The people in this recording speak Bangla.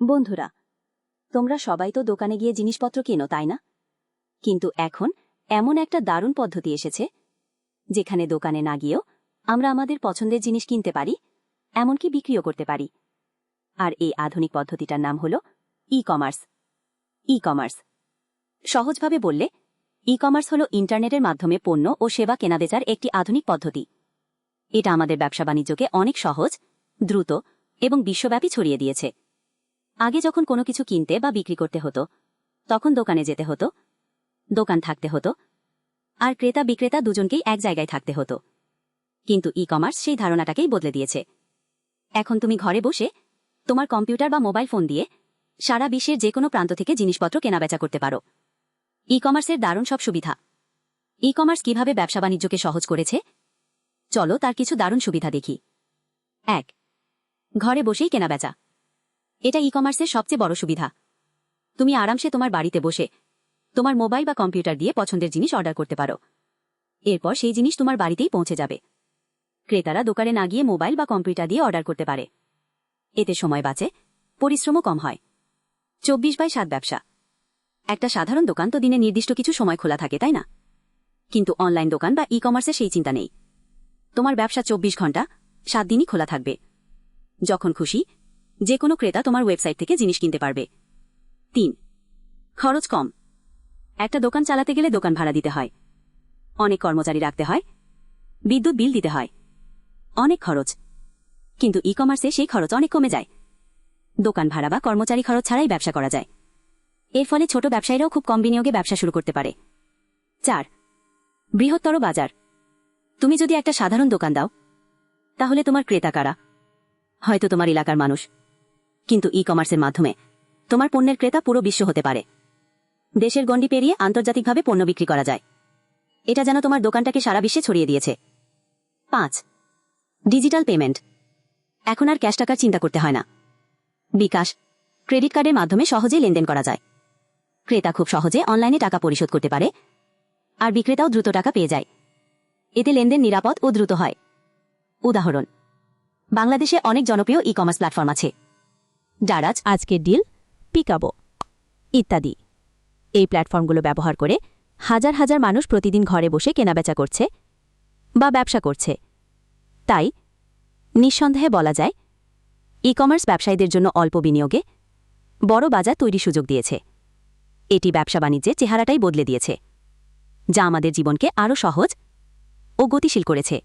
বন্ধুরা, তোমরা সবাই তো দোকানে গিয়ে জিনিসপত্র কেনো, তাই না? কিন্তু এখন এমন একটা দারুণ পদ্ধতি এসেছে, যেখানে দোকানে না গিয়েও আমরা আমাদের পছন্দের জিনিস কিনতে পারি, এমনকি বিক্রিও করতে পারি। আর এই আধুনিক পদ্ধতিটার নাম হল ই কমার্স ই কমার্স সহজভাবে বললে ই কমার্স হল ইন্টারনেটের মাধ্যমে পণ্য ও সেবা কেনাবেচার একটি আধুনিক পদ্ধতি। এটা আমাদের ব্যবসা বাণিজ্যকে অনেক সহজ, দ্রুত এবং বিশ্বব্যাপী ছড়িয়ে দিয়েছে। আগে যখন কোনো কিছু কিনতে বা বিক্রি করতে হতো, তখন দোকানে যেতে হতো, দোকান থাকতে হতো, আর ক্রেতা বিক্রেতা দুজনকেই এক জায়গায় থাকতে হতো। কিন্তু ই কমার্স সেই ধারণাটাকেই বদলে দিয়েছে। এখন তুমি ঘরে বসে তোমার কম্পিউটার বা মোবাইল ফোন দিয়ে সারা বিশ্বের যে কোনো প্রান্ত থেকে জিনিসপত্র কেনাবেচা করতে পারো। ই কমার্সের দারুণ সব সুবিধা। ই কমার্স কীভাবে ব্যবসা বাণিজ্যকে সহজ করেছে? চলো তার কিছু দারুণ সুবিধা দেখি। এক, ঘরে বসেই কেনাবেচা। এটা ই কমার্সের সবচেয়ে বড় সুবিধা। তুমি আরামসে তোমার বাড়িতে বসে তোমার মোবাইল বা কম্পিউটার দিয়ে পছন্দের জিনিস অর্ডার করতে পারো। এরপর সেই জিনিস তোমার বাড়িতেই পৌঁছে যাবে। ক্রেতারা দোকানে না গিয়ে মোবাইল বা কম্পিউটার দিয়ে অর্ডার করতে পারে। এতে সময় বাঁচে, পরিশ্রমও কম হয়। চব্বিশ বাই সাত ব্যবসা। একটা সাধারণ দোকান তো দিনে নির্দিষ্ট কিছু সময় খোলা থাকে, তাই না? কিন্তু অনলাইন দোকান বা ই কমার্সে সেই চিন্তা নেই। তোমার ব্যবসা চব্বিশ ঘণ্টা, সাত দিনই খোলা থাকবে। যখন খুশি যে কোনো ক্রেতা তোমার ওয়েবসাইট থেকে জিনিস কিনতে পারবে। তিন, খরচ কম। একটা দোকান চালাতে গেলে দোকান ভাড়া দিতে হয়। অনেক কর্মচারী রাখতে হয়। বিদ্যুৎ বিল দিতে হয়। অনেক খরচ। কিন্তু ই কমার্সে সেই খরচ অনেক কমে যায়। দোকান ভাড়া বা কর্মচারী খরচ ছাড়াই ব্যবসা করা যায়। এর ফলে ছোট ব্যবসায়ীরাও খুব কম বিনিয়োগে ব্যবসা শুরু করতে পারে। চার, বৃহত্তর বাজার। তুমি যদি একটা সাধারণ দোকান দাও, তাহলে তোমার ক্রেতা কারা? হয়তো তোমার এলাকার মানুষ। কিন্তু ই কমার্সের মাধ্যমে। তোমার পণ্যের ক্রেতা পুরো বিশ্ব হতে পারে। দেশের গণ্ডি পেরিয়ে আন্তর্জাতিকভাবে পণ্য বিক্রি করা যায়। এটা যেন তোমার দোকানটাকে সারা বিশ্বে ছড়িয়ে দিয়েছে। পাঁচ, ডিজিটাল পেমেন্ট। এখন আর ক্যাশ টাকার চিন্তা করতে হয় না। বিকাশ, ক্রেডিট কার্ডের মাধ্যমে সহজেই লেনদেন করা যায়। ক্রেতা খুব সহজে অনলাইনে টাকা পরিশোধ করতে পারে। আর বিক্রেতাও দ্রুত টাকা পেয়ে যায়। এতে লেনদেন নিরাপদ ও দ্রুত হয়। উদাহরণ, বাংলাদেশে অনেক জনপ্রিয় ই কমার্স প্ল্যাটফর্ম আছে। ডারাজ আজকের ডিল পিকাবো ইত্যাদি। এই প্ল্যাটফর্মগুলো ব্যবহার করে হাজার হাজার মানুষ প্রতিদিন ঘরে বসে কেনাবেচা করছে বা ব্যবসা করছে। তাই নিঃসন্দেহে বলা যায় ই কমার্স ব্যবসায়ীদের জন্য অল্প বিনিয়োগে বড় বাজার তৈরি সুযোগ দিয়েছে। এটি ব্যবসা বাণিজ্যের চেহারাটাই বদলে দিয়েছে, যা আমাদের জীবনকে আরও সহজ ও গতিশীল করেছে।